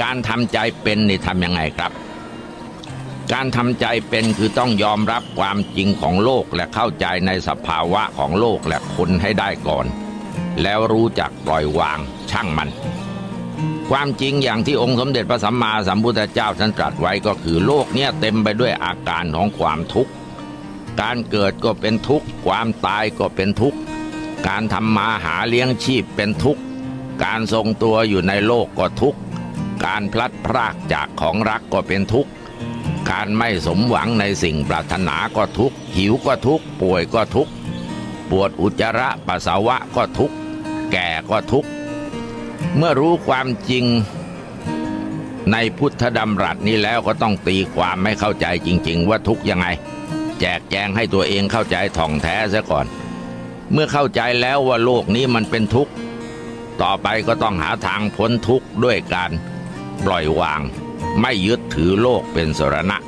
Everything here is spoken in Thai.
การทำใจเป็นนี่ทำยังไงครับ การทำใจเป็นคือต้องยอมรับความจริงของโลกและเข้าใจในสภาวะของโลกและคนให้ได้ก่อน แล้วรู้จักปล่อยวางช่างมัน ความจริงอย่างที่องค์สมเด็จพระสัมมาสัมพุทธเจ้าท่านตรัสไว้ก็คือโลกเนี่ยเต็มไปด้วยอาการของความทุกข์ การเกิดก็เป็นทุกข์ ความตายก็เป็นทุกข์ การทำมาหาเลี้ยงชีพเป็นทุกข์ การทรงตัวอยู่ในโลกก็ทุกข์ การพลัดพรากจากของรักก็เป็นทุกข์ การไม่สมหวังในสิ่งปรารถนาก็ทุกข์ หิวก็ทุกข์ ป่วยก็ทุกข์ ปวดอุจจาระปัสสาวะก็ทุกข์ แก่ก็ทุกข์ เมื่อรู้ความจริงในพุทธดำรัสนี้แล้วก็ต้องตีความให้เข้าใจจริง ๆ ว่าทุกข์ยังไง แจกแจงให้ตัวเองเข้าใจถ่องแท้ซะก่อน เมื่อเข้าใจแล้วว่าโลกนี้มันเป็นทุกข์ ต่อไปก็ต้องหาทางพ้นทุกข์ด้วยการ ปล่อยวาง ไม่ยึดถือโลกเป็นสรณะ